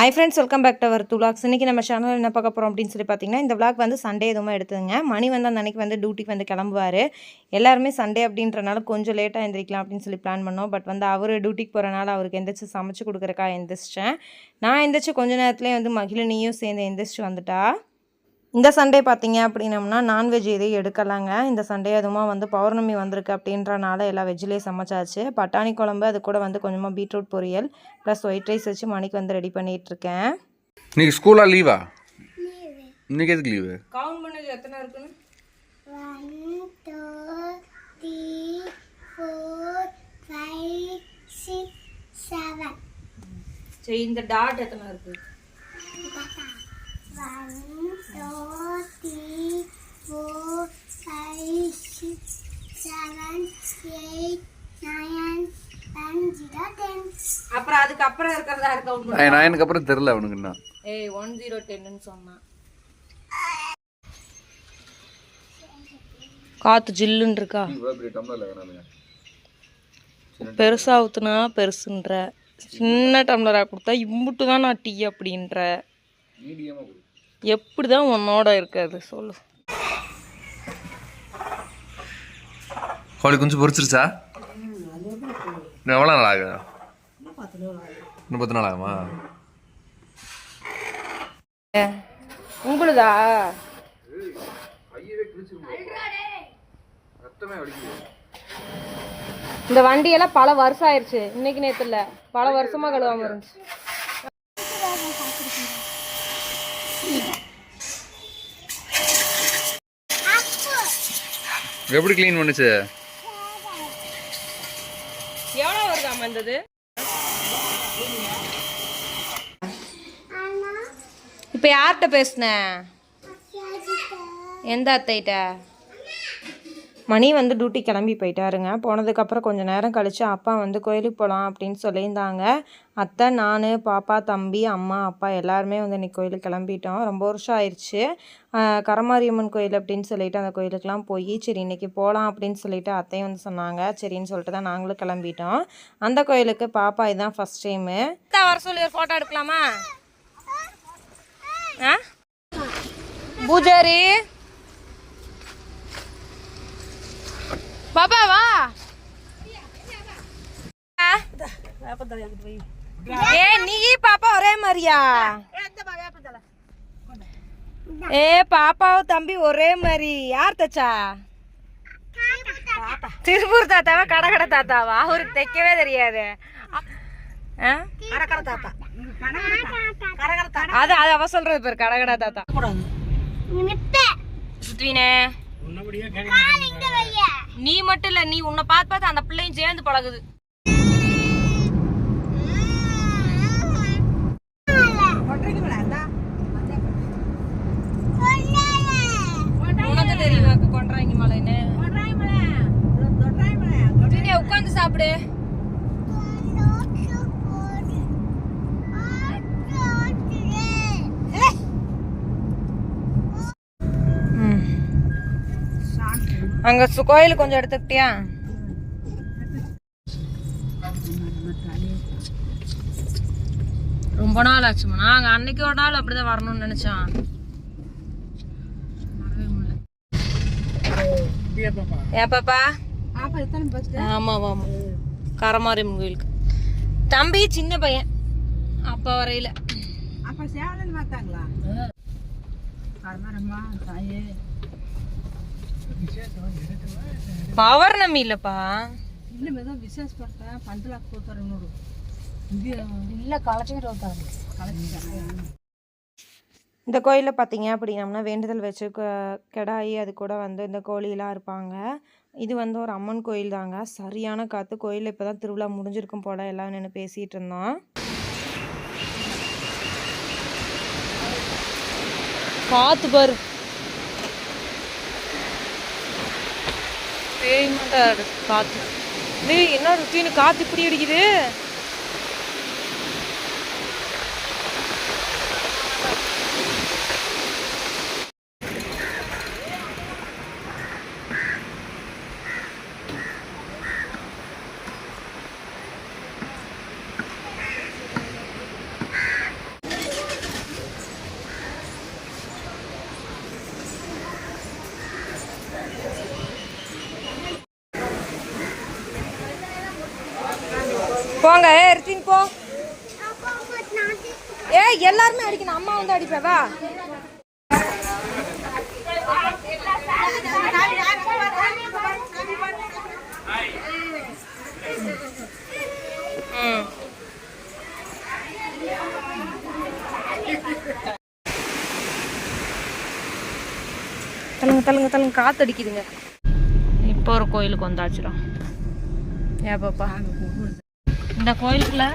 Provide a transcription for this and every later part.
Hi friends welcome back to our துலாக்ஸ் இன்றைக்கி நம்ம channel என்ன பார்க்க போகிறோம் அப்படின்னு சொல்லி பார்த்தீங்கன்னா இந்த விளாக் வந்து சண்டே எதுவுமே எடுத்துங்க மணி வந்து அந்த அன்னைக்கு வந்து டியூட்டிக்கு வந்து கிளம்புவார். எல்லாருமே சண்டே அப்படின்றனால கொஞ்சம் லேட்டாக எந்திரிக்கலாம் அப்படின்னு சொல்லி பிளான் பண்ணோம். பட் வந்து அவர் டியூட்டிக்கு போகிறனால அவருக்கு எந்திரிச்சு சமைச்சு கொடுக்குறக்கா எந்திரிச்சிட்டேன் நான் எந்திரிச்சு கொஞ்ச நேரத்துலேயே வந்து மகிழினியும் சேர்ந்து எந்திரிச்சு வந்துட்டா. இந்த சண்டே பார்த்தீங்க அப்படின்னம்னா நான்வெஜ் எதையும் எடுக்கலாங்க. இந்த சண்டே அதுவுமா வந்து பௌர்ணமி வந்திருக்கு அப்படின்றனால எல்லா வெஜ்லேயே சமைச்சாச்சு. பட்டாணி குழம்பு அது கூட வந்து கொஞ்சமாக பீட்ரூட் பொரியல் ப்ளஸ் ஒயிட் ரைஸ் வச்சு மணிக்கு வந்து ரெடி பண்ணிட்டு இருக்கேன் இன்னைக்கு ஸ்கூலா லீவா இன்னைக்கு எதுக்கு லீவு கவுண்ட் பண்ணது எத்தனை இருக்குன்னு? One, two, three, four, five, six, seven. சரி இந்த டாட் எத்தனை இருக்கு? அப்புறம் அதுக்கு அப்புறம் இருக்கிறதா கவுண்ட் நான் எனக்கு அப்புறம் தெரில அவனுக்கு என்ன ஏய் ஒன் ஜீரோ டென்னு சொன்னான். காற்று ஜில்லுன்னு இருக்கா? பெருசா ஊத்துனா பெருசுன்ற. சின்ன டம்ளராக கொடுத்தா இம்புட்டு தான் நான் டீ அப்படின்ற. எப்படி தான் உன்னோட இருக்காது சொல்லு. கோழி குஞ்சு பொரிச்சிருச்சா? இன்னும் எவ்வளோ நாள் ஆகுது? இன்னும் பத்து நாள் ஆகுமா? உங்களுதா? இந்த வண்டியெல்லாம் பல வருஷம் ஆயிருச்சு. இன்னைக்கு நேத்து இல்ல. பல வருஷமா கழுவாம இருந்துச்சு. எப்படி க்ளீன் பண்ணுச்சு? எவ்வளோ வருதாமா இருந்தது இப்போ யார்கிட்ட பேசுன? எந்த அத்தைகிட்ட? மணி வந்து டியூட்டி கிளம்பி போயிட்டாருங்க. போனதுக்கப்புறம் கொஞ்சம் நேரம் கழித்து அப்பா வந்து கோயிலுக்கு போகலாம் அப்படின்னு சொல்லியிருந்தாங்க. அத்தை நான் பாப்பா தம்பி அம்மா அப்பா எல்லாருமே வந்து இன்னைக்கு கோயிலுக்கு கிளம்பிட்டோம். ரொம்ப வருஷம் ஆயிடுச்சு கரமாரியம்மன் கோயில் அப்படின்னு சொல்லிட்டு அந்த கோயிலுக்கெலாம் போய் சரி இன்னைக்கு போகலாம் அப்படின்னு சொல்லிட்டு அத்தையும் வந்து சொன்னாங்க. சரின்னு சொல்லிட்டு தான் நாங்களும் கிளம்பிட்டோம். அந்த கோயிலுக்கு பாப்பா இதுதான் ஃபஸ்ட் டைமு வர சொல்லி ஒரு ஃபோட்டோ எடுக்கலாமா? ஆ? பூஜாரி? பாப்பா வா. ஏ நீ பாப்பா ஒரே மாதிரியா? ஏ பாப்பாவும் தம்பி ஒரே மாதிரி. யார் தச்சா? திருப்பூர் தாத்தாவா கடகட தாத்தாவா? அவருக்கு தைக்கவே தெரியாது? அது அது அவ சொல்றது பேர் கடகடா தாத்தா. சுத்வினே. நீ மட்டும் இல்ல நீ உன்னை பார்த்து பார்த்து அந்த பிள்ளையும் சேர்ந்து பழகுது. உனக்கு தெரியுமா மலைன்னு? சுத்வினே உட்காந்து சாப்பிடு. அங்க கோயில் கொஞ்சம் எடுத்துக்கிட்டியா? ரொம்ப நாள் ஆச்சுமா. நாங்க அன்னைக்கு ஒரு நாள் அப்படிதான் வரணும்னு நினைச்சோம். ஏன் பாப்பா? ஆமா ஆமா கரமாரியம்மன் கோயிலுக்கு. தம்பி சின்ன பையன். அப்பா வரையில. அப்ப சேவலன் பார்த்தாங்களா? தாயே. பௌர்ணமி இல்லப்பா இன்னும் ஏதோ விசேஷப்படுத்த பந்தலாக்கு போத்தாரு ನೋಡು இல்ல களைச்சிட்டு இந்த கோயிலில் பார்த்தீங்க அப்படின்னம்னா வேண்டுதல் வச்சு க- கிடாயி அது கூட வந்து இந்த கோழியெல்லாம் இருப்பாங்க. இது வந்து ஒரு அம்மன் கோயில் தாங்க. சரியான காற்று கோயிலில் இப்போ தான் திருவிழா முடிஞ்சிருக்கும் போல எல்லாம் நின்று பேசிகிட்டு இருந்தோம் காற்று பாரு. காத்து. காற்று டேய் என்ன ருத்தின்னு காற்று இப்படி அடிக்குது? போங்க ஏ ரித்தின் போ. ஏ எல்லாருமே அடிக்கணும். அம்மா வந்து அடிப்பவா தள்ளுங்க தள்ளுங்க தள்ளுங்க. காத்து அடிக்குதுங்க இப்போ ஒரு கோயிலுக்கு வந்தாச்சுடும் ஏன் பாப்பா? இந்த கோயிலுக்குள்ள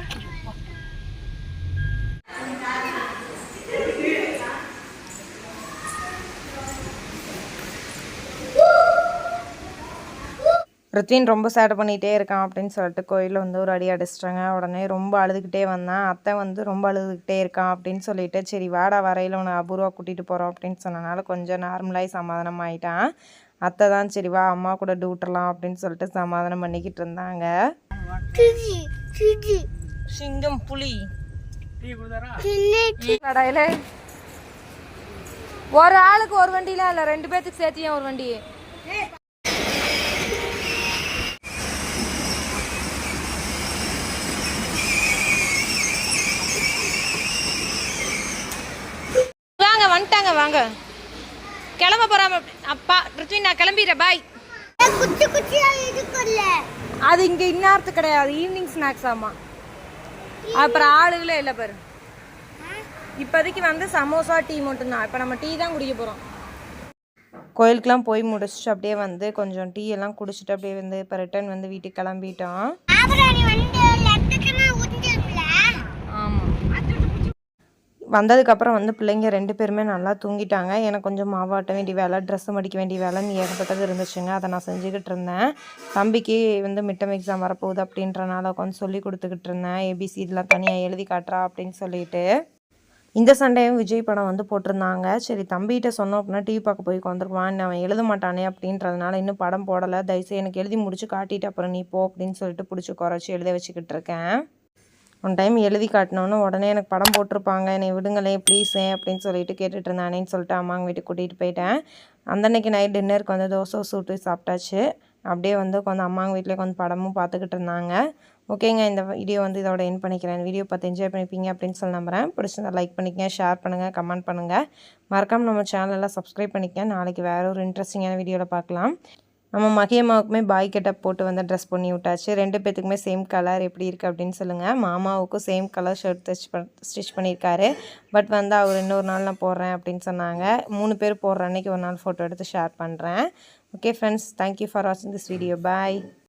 ருத்வின் ரொம்ப சேட்டை பண்ணிகிட்டே இருக்கான் அப்படின்னு சொல்லிட்டு கோயிலில் வந்து ஒரு அடி அடிச்சிட்டாங்க. உடனே ரொம்ப அழுதுகிட்டே வந்தான். அத்தை வந்து ரொம்ப அழுதுகிட்டே இருக்கான் அப்படின்னு சொல்லிட்டு சரி வாடா வரையில் உன்னை அபூர்வா கூட்டிகிட்டு போகிறோம் அப்படின்னு சொன்னனால கொஞ்சம் நார்மலாகி சமாதானம் ஆயிட்டான். அத்தை தான் சரி வா அம்மா கூட டூட்டலாம் அப்படின்னு சொல்லிட்டு சமாதானம் பண்ணிக்கிட்டு இருந்தாங்க. சிங்கம் புலி. கடையில். ஒரு ஆளுக்கு ஒரு வண்டியில இல்லை. ரெண்டு பேர்த்துக்கு சேர்த்தியும் ஒரு வண்டி வாங்க வந்துட்டாங்க வாங்க. கிளம்ப போறாம அப்பா ரித்வின் நான் கிளம்பிடுறேன் பாய் அது இங்கே இந்நேரத்து கிடையாது ஈவினிங் ஸ்நாக்ஸ் ஆமா. அப்புறம் ஆளுகளே இல்லை பாரு. இப்போதைக்கு வந்து சமோசா டீ மட்டும்தான் இப்போ நம்ம டீ தான் குடிக்க போகிறோம் கோயிலுக்கெலாம் போய் முடிச்சுட்டு அப்படியே வந்து கொஞ்சம் டீ எல்லாம் குடிச்சிட்டு அப்படியே வந்து இப்போ ரிட்டர்ன் வந்து வீட்டுக்கு கிளம்பிட்டோம். வந்ததுக்கப்புறம் வந்து பிள்ளைங்க ரெண்டு பேருமே நல்லா தூங்கிட்டாங்க. எனக்கு கொஞ்சம் மாவாட்ட வேண்டிய வேலை ட்ரெஸ்ஸு மடிக்க வேண்டிய வேலைன்னு ஏகப்பட்டது இருந்துச்சுங்க. அதை நான் செஞ்சுக்கிட்டு இருந்தேன். தம்பிக்கு வந்து மிட்டம் எக்ஸாம் வரப்போகுது அப்படின்றனால உட்காந்து சொல்லி கொடுத்துக்கிட்டு இருந்தேன். ஏபிசி இதெல்லாம் தனியாக எழுதி காட்டுறா அப்படின்னு சொல்லிட்டு. இந்த சண்டேயும் விஜய் படம் வந்து போட்டிருந்தாங்க. சரி தம்பிகிட்ட சொன்னோம் அப்படின்னா டிவி பார்க்க போய் உட்காந்துருவான் அவன் எழுத மாட்டானே அப்படின்றதுனால இன்னும் படம் போடலை. தயவுசெய்து எனக்கு எழுதி முடிச்சு காட்டிட்டு அப்புறம் நீ போ அப்படின்னு சொல்லிட்டு பிடிச்சி குறைச்சி எழுத வச்சுக்கிட்டு இருக்கேன். ஒன் டைம் எழுதி காட்டினோன்னு உடனே எனக்கு படம் போட்டிருப்பாங்க. என்னை விடுங்களேன் ப்ளீஸே அப்படின்னு சொல்லிட்டு கேட்டுட்டு இருந்தானேன்னு சொல்லிட்டு அம்மாங்க வீட்டுக்கு கூட்டிகிட்டு போயிட்டேன். அந்த அன்னைக்கு நைட் டின்னருக்கு வந்து தோசை சூட்டு சாப்பிட்டாச்சு. அப்படியே வந்து உட்காந்து அம்மாங்க வீட்டிலே கொஞ்சம் படமும் பார்த்துக்கிட்டு இருந்தாங்க. ஓகேங்க இந்த வீடியோ வந்து இதோட என் பண்ணிக்கிறேன். வீடியோ பார்த்து என்ஜாய் பண்ணிப்பீங்க அப்படின்னு சொல்லி நம்புறேன். பிடிச்சிருந்தா லைக் பண்ணிக்கங்க ஷேர் பண்ணுங்கள் கமெண்ட் பண்ணுங்கள் மறக்காமல் நம்ம சேனலில் சப்ஸ்கிரைப் பண்ணிக்கங்க. நாளைக்கு வேறு ஒரு இன்ட்ரெஸ்டிங்கான வீடியோவில் பார்க்கலாம். நம்ம மகியம்மாவுக்குமே பாய் கெட்டப் போட்டு வந்து ட்ரெஸ் பண்ணி விட்டாச்சு. ரெண்டு பேத்துக்குமே சேம் கலர் எப்படி இருக்குது அப்படின்னு சொல்லுங்கள் மாமாவுக்கும் சேம் கலர் ஷர்ட் ஸ்டிச் பண் ஸ்டிச் பண்ணியிருக்காரு பட் வந்து அவர் இன்னொரு நாள் நான் போடுறேன் அப்படின்னு சொன்னாங்க. மூணு பேர் போடுற அன்னைக்கு ஒரு நாள் ஃபோட்டோ எடுத்து ஷேர் பண்ணுறேன் okay friends thank you for வாட்சிங் திஸ் வீடியோ பாய்